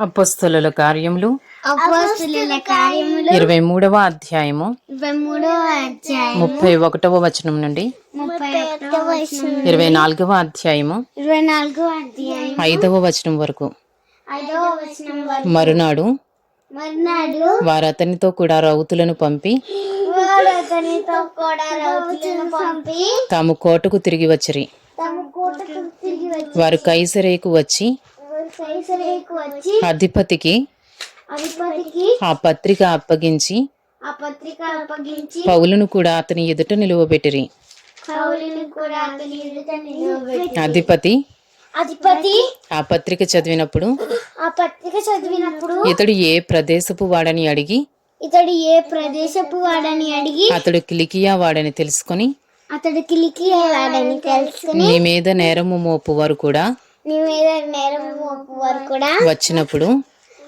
అపస్తుల కార్యములు. ఇరవై మూడవ అధ్యాయము. ముప్పై ఒకటవ వచనం నుండి. ఇరవై నాలుగవ అధ్యాయము. ఐదవ వచనం వరకు. మరునాడు వారు అతనితో కూడా రౌతులను పంపి తాము కోటకు తిరిగి వచ్చిరి. వారు కైసరేకు వచ్చి అధిపతికి అధిపతికి ఆ పత్రిక అప్పగించి ఆ పత్రిక అప్పగించి పౌలును కూడా అతని ఎదుట నిలువబెట్టిరి. కౌలిని కూడా అతని ఎదుట నిలవబెట్టి అధిపతి అధిపతి ఆ పత్రిక చదివినప్పుడు ఆ పత్రిక చదివినప్పుడు ఇతడు ఏ ప్రదేశపు వాడని అడిగి ఇతడు ఏ ప్రదేశపు వాడని అడిగి అతడు కిలికియా వాడని తెలుసుకొని అతడు కిలికి వాడని తెలుసుకుని నీ మీద నేరము మోపు వారు కూడా నీ మీద నేరం కూడా వచ్చినప్పుడు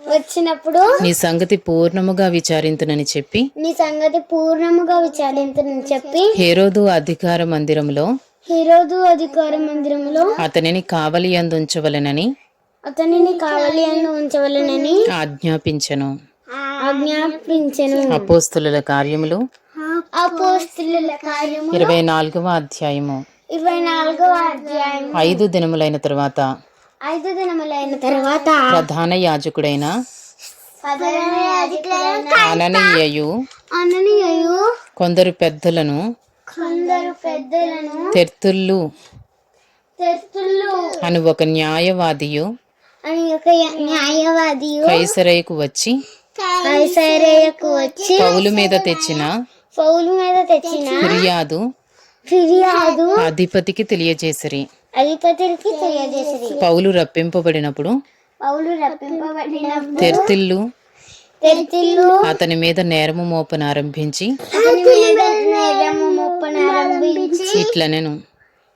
వచ్చినప్పుడు నీ సంగతి పూర్ణముగా విచారింతునని చెప్పి నీ సంగతి పూర్ణముగా విచారించనని చెప్పి హేరోదు అధికార మందిరంలో హీరోదు అధికార మందిరంలో అతనిని కావలి అందుంచవలెనని అతనిని కావలి ఉంచవలనని ఆజ్ఞాపించెను. ఆజ్ఞాపించెను. అపోస్తుల కార్యములు అపోస్తుల కార్యము ఇరవై నాలుగవ అధ్యాయము. ఇరవై నాలుగవ అధ్యాయం. ఐదు దినములైన తరువాత ఐదు దినములైన తర్వాత ప్రధాన యాజకుడైన అననీయయు అననీయు కొందరు పెద్దలను కొందరు పెద్దలను తెర్తుళ్ళు తెస్తులు అని ఒక న్యాయవాదియు అని ఒక న్యాయవాది కైసరేకు వచ్చి కైసరేయకు వచ్చి పౌలు మీద తెచ్చిన పౌలు మీద తెచ్చిన ఫిర్యాదు ఫిర్యాదు. అధిపతికి తెలియజేసిరి. అధిపతికి తెలియజేసిరి. పౌలు రప్పింపబడినప్పుడు పౌలు రప్పింపబడినప్పుడు తెర్తిల్లు. తెర్తిల్లు. అతని మీద నేరము మోపనారంభించి అతని మీద నేరము మొప్పనారంభించి ఇట్లనెను.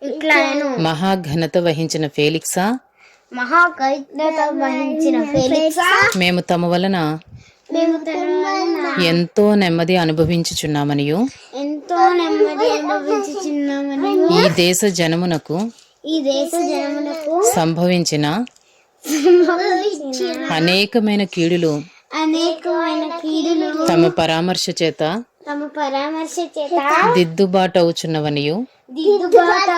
ఇట్లను మహాఘనత వహించిన ఫేలిక్సా. మహాకైత్యత వహించిన ఫెలిక్సా. మేము తమ వలన మేము వలన ఎంతో నెమ్మది అనుభవించుచున్నామనియు. ఎంతో నెమ్మది అనుభవించుచున్నామని. ఈ దేశ జనమునకు ఈ దేశ జనములకు సంభవించిన అనేకమైన కీడులు అనేకమైన కీడులు తమ పరామర్శ చేత తమ పరామర్శ చేత దిద్దుబాటు అవుచున్నవనియు దిద్దుబాటు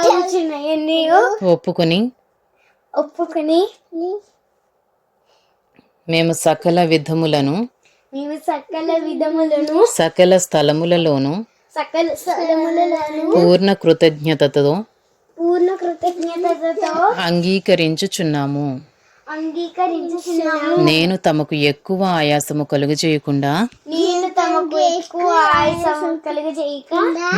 ఒప్పుకొని ఒప్పుకొని మేము సకల విధములను మేము సకల విధములను సకల స్థలములలోను సకల పూర్ణ కృతజ్ఞతతో పూర్ణ కృతజ్ఞతతో అంగీకరించుచున్నాము. అంగీకరించుచున్నాము. నేను తమకు ఎక్కువ ఆయాసము కలుగు చేయకుండా నేను తమకు ఎక్కువ ఆయాసం కలుగజేయక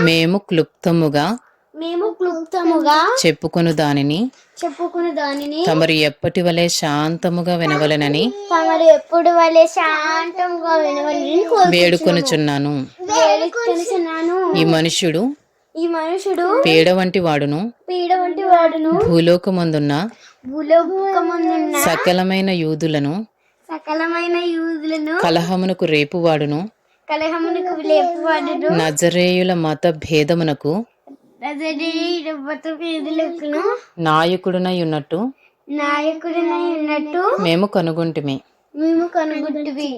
మేము క్లుప్తముగా మేము క్లుప్తముగా చెప్పుకొను దానిని చెప్పుకున్న దానిని తమరు ఎప్పటి వలె శాంతముగా వినవలెనని తమరు ఎప్పుడు వలె శాంతంగా వినవలని వేడుకొనుచున్నాను. ఈ మనుష్యుడు ఈ మనుషుడు పీడ వంటి వాడును. పీడ వంటి వాడును. భూలోకమందున్న భూలోకమందున్న సకలమైన యూదులను సకలమైన యూదులను కలహమునకు రేపువాడును కలహమునకు లేపువాడును నజరేయుల మత భేదమునకు నజరేయుడు బతుకులను నాయకుడునై ఉన్నట్టు నాయకుడినై ఉన్నట్టు మేము కనుగొంటిమి. మేము కనుగొంటివి